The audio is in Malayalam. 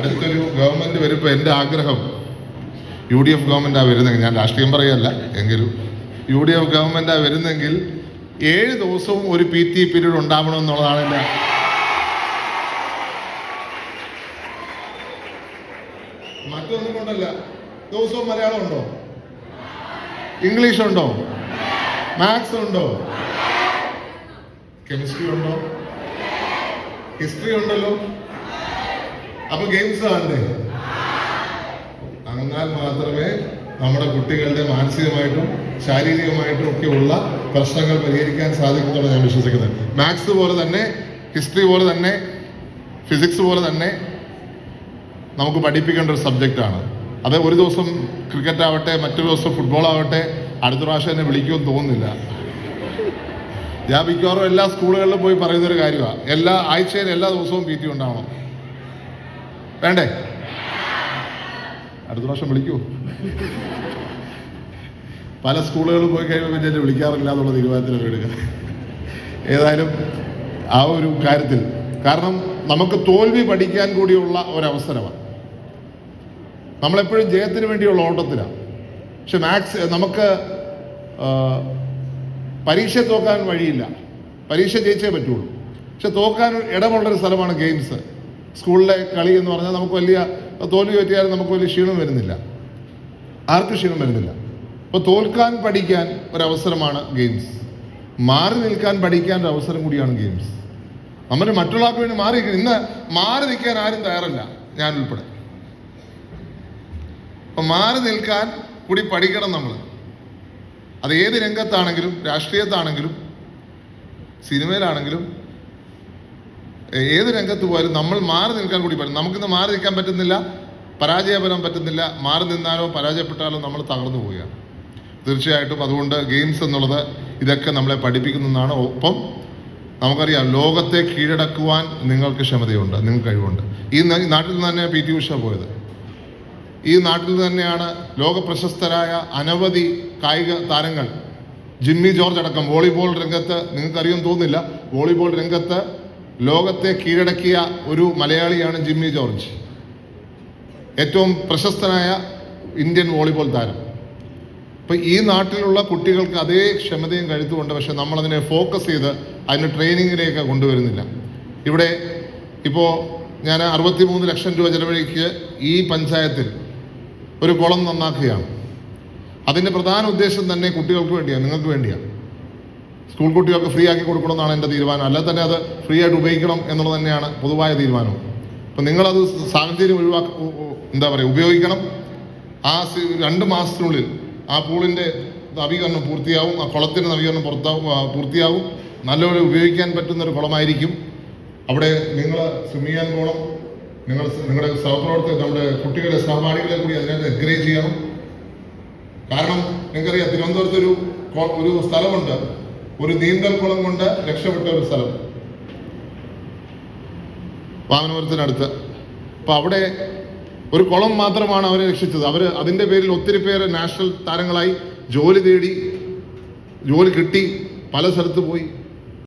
അടുത്തൊരു ഗവൺമെന്റ് വരുമ്പോൾ എന്റെ ആഗ്രഹം യു ഡി എഫ് ഗവൺമെന്റാണ് വരുന്നെങ്കിൽ ഞാൻ രാഷ്ട്രീയം പറയല്ല എങ്കിലും യു ഡി എഫ് ഗവൺമെന്റാണ് വരുന്നെങ്കിൽ ഏഴ് ദിവസവും ഒരു പി ടി പീരീഡ് ഉണ്ടാവണമെന്നുള്ളതാണ് എന്റെ മറ്റൊന്നും കൊണ്ടല്ല. ദിവസവും മലയാളം ഉണ്ടോ? ഇംഗ്ലീഷ് ഉണ്ടോ മാത്സ് ഉണ്ടോ? കെമിസ്ട്രി ഉണ്ടോ? ഹിസ്റ്ററി ഉണ്ടല്ലോ. അപ്പൊ ഗെയിംസ് കാണണ്ടേ എന്നാൽ മാത്രമേ നമ്മുടെ കുട്ടികളുടെ മാനസികമായിട്ടും ശാരീരികമായിട്ടും ഒക്കെ ഉള്ള പ്രശ്നങ്ങൾ പരിഹരിക്കാൻ സാധിക്കുന്നുള്ളൂ ഞാൻ വിശ്വസിക്കുന്നത് മാത്സ് പോലെ തന്നെ ഹിസ്റ്ററി പോലെ തന്നെ ഫിസിക്സ് പോലെ തന്നെ നമുക്ക് പഠിപ്പിക്കേണ്ട ഒരു സബ്ജക്റ്റാണ് അത് ഒരു ദിവസം ക്രിക്കറ്റ് ആവട്ടെ മറ്റൊരു ദിവസം ഫുട്ബോൾ ആവട്ടെ അടുത്ത പ്രാവശ്യം എന്നെ വിളിക്കുമെന്ന് തോന്നുന്നില്ല. ഞാൻ മിക്കവാറും എല്ലാ സ്കൂളുകളിലും പോയി പറയുന്നൊരു കാര്യമാണ് എല്ലാ ആഴ്ചയിൽ എല്ലാ ദിവസവും പി ടി ഉണ്ടാവണം. വേണ്ടേ? അടുത്ത പ്രാവശ്യം വിളിക്കൂ. പല സ്കൂളുകളിൽ പോയി കഴിയുമ്പോൾ പിന്നെ എന്നെ വിളിക്കാറില്ല എന്നുള്ള തീരുമാനത്തിലാണ് എടുക്കുക. ഏതായാലും ആ ഒരു കാര്യത്തിൽ. കാരണം നമുക്ക് തോൽവി പഠിക്കാൻ കൂടിയുള്ള ഒരവസരമാണ്. നമ്മളെപ്പോഴും ജയത്തിന് വേണ്ടിയുള്ള ഓട്ടത്തിലാണ്. പക്ഷെ മാത്സ് നമുക്ക് പരീക്ഷ തോക്കാൻ വഴിയില്ല. പരീക്ഷ ജയിച്ചേ പറ്റുള്ളൂ. പക്ഷെ തോക്കാൻ ഇടമുള്ളൊരു സ്ഥലമാണ് ഗെയിംസ്. സ്കൂളിലെ കളി എന്ന് പറഞ്ഞാൽ നമുക്ക് വലിയ തോൽവി പറ്റിയാലും നമുക്ക് വലിയ ക്ഷീണം വരുന്നില്ല. ആർക്കും ക്ഷീണം വരുന്നില്ല. അപ്പോൾ തോൽക്കാൻ പഠിക്കാൻ ഒരവസരമാണ് ഗെയിംസ്. മാറി നിൽക്കാൻ പഠിക്കാൻ ഒരു അവസരം കൂടിയാണ് ഗെയിംസ്. നമ്മൾ മറ്റുള്ളവർക്ക് വേണ്ടി മാറി. ഇന്ന് മാറി നിൽക്കാൻ ആരും തയ്യാറല്ല. ഞാൻ ഉൾപ്പെടെ. അപ്പൊ മാറി നിൽക്കാൻ കൂടി പഠിക്കണം നമ്മൾ അത് ഏത് രംഗത്താണെങ്കിലും രാഷ്ട്രീയത്താണെങ്കിലും സിനിമയിലാണെങ്കിലും ഏത് രംഗത്ത് പോയാലും നമ്മൾ മാറി നിൽക്കാൻ കൂടി പറ്റും. നമുക്കിന്ന് മാറി നിൽക്കാൻ പറ്റുന്നില്ല പരാജയപ്പെടാൻ പറ്റുന്നില്ല. മാറി നിന്നാലോ പരാജയപ്പെട്ടാലോ നമ്മൾ തകർന്നു പോവുകയാണ്. തീർച്ചയായിട്ടും അതുകൊണ്ട് ഗെയിംസ് എന്നുള്ളത് ഇതൊക്കെ നമ്മളെ പഠിപ്പിക്കുന്നതാണ്. ഒപ്പം നമുക്കറിയാം ലോകത്തെ കീഴടക്കുവാൻ നിങ്ങൾക്ക് ക്ഷമതയുണ്ട് നിങ്ങൾക്ക് കഴിവുണ്ട്. ഈ നാട്ടിൽ നിന്ന് തന്നെ പി ടി ഉഷ പോയത്. ഈ നാട്ടിൽ തന്നെയാണ് ലോക പ്രശസ്തരായ അനവധി കായിക താരങ്ങൾ. ജിമ്മി ജോർജ് അടക്കം വോളിബോൾ രംഗത്ത് നിങ്ങൾക്കറിയാൻ തോന്നുന്നില്ല. വോളിബോൾ രംഗത്ത് ലോകത്തെ കീഴടക്കിയ ഒരു മലയാളിയാണ് ജിമ്മി ജോർജ്. ഏറ്റവും പ്രശസ്തനായ ഇന്ത്യൻ വോളിബോൾ താരം. അപ്പൊ ഈ നാട്ടിലുള്ള കുട്ടികൾക്ക് അതേ ക്ഷമതയും കഴുത്തുമുണ്ട് പക്ഷെ നമ്മളതിനെ ഫോക്കസ് ചെയ്ത് അതിന് ട്രെയിനിങ്ങിലേക്ക് കൊണ്ടുവരുന്നില്ല. ഇവിടെ ഇപ്പോൾ ഞാൻ അറുപത്തി മൂന്ന് ലക്ഷം രൂപ ചെലവഴിക്ക് ഈ പഞ്ചായത്തിൽ ഒരു കുളം നന്നാക്കുകയാണ്. അതിന്റെ പ്രധാന ഉദ്ദേശം തന്നെ കുട്ടികൾക്ക് വേണ്ടിയാണ് നിങ്ങൾക്ക് വേണ്ടിയാണ് സ്കൂൾ കുട്ടികൾക്ക് ഫ്രീ ആക്കി കൊടുക്കണമെന്നാണ് എന്റെ തീരുമാനം. അല്ലാതെ തന്നെ അത് ഫ്രീ ആയിട്ട് ഉപയോഗിക്കണം എന്നുള്ളത് തന്നെയാണ് പൊതുവായ തീരുമാനം അപ്പം നിങ്ങളത് സാഹചര്യം ഒഴിവാക്ക എന്താ പറയുക ഉപയോഗിക്കണം. ആ രണ്ട് മാസത്തിനുള്ളിൽ ആ പൂളിന്റെ നവീകരണം പൂർത്തിയാവും ആ കുളത്തിന്റെ നവീകരണം പുറത്താവും പൂർത്തിയാവും. നല്ലപോലെ ഉപയോഗിക്കാൻ പറ്റുന്ന ഒരു കുളമായിരിക്കും. അവിടെ നിങ്ങൾ സ്വിമ്മ് ചെയ്യാൻ പോകണം. നിങ്ങൾ നിങ്ങളുടെ സഹപ്രവർത്തകർ നമ്മുടെ കുട്ടികളെ സഹപാഠികളെ കൂടി അതിനകത്ത് എൻകറേജ് ചെയ്യണം. കാരണം നിങ്ങൾക്കറിയാം തിരുവനന്തപുരത്ത് ഒരു ഒരു സ്ഥലമുണ്ട്. ഒരു നീന്തൽ കുളം കൊണ്ട് രക്ഷപ്പെട്ട ഒരു സ്ഥലം. വാമനപുരത്തിനടുത്ത് അപ്പൊ അവിടെ ഒരു കുളം മാത്രമാണ് അവരെ രക്ഷിച്ചത്. അവർ അതിന്റെ പേരിൽ ഒത്തിരി പേര് നാഷണൽ താരങ്ങളായി ജോലി തേടി ജോലി കിട്ടി പല സ്ഥലത്ത് പോയി.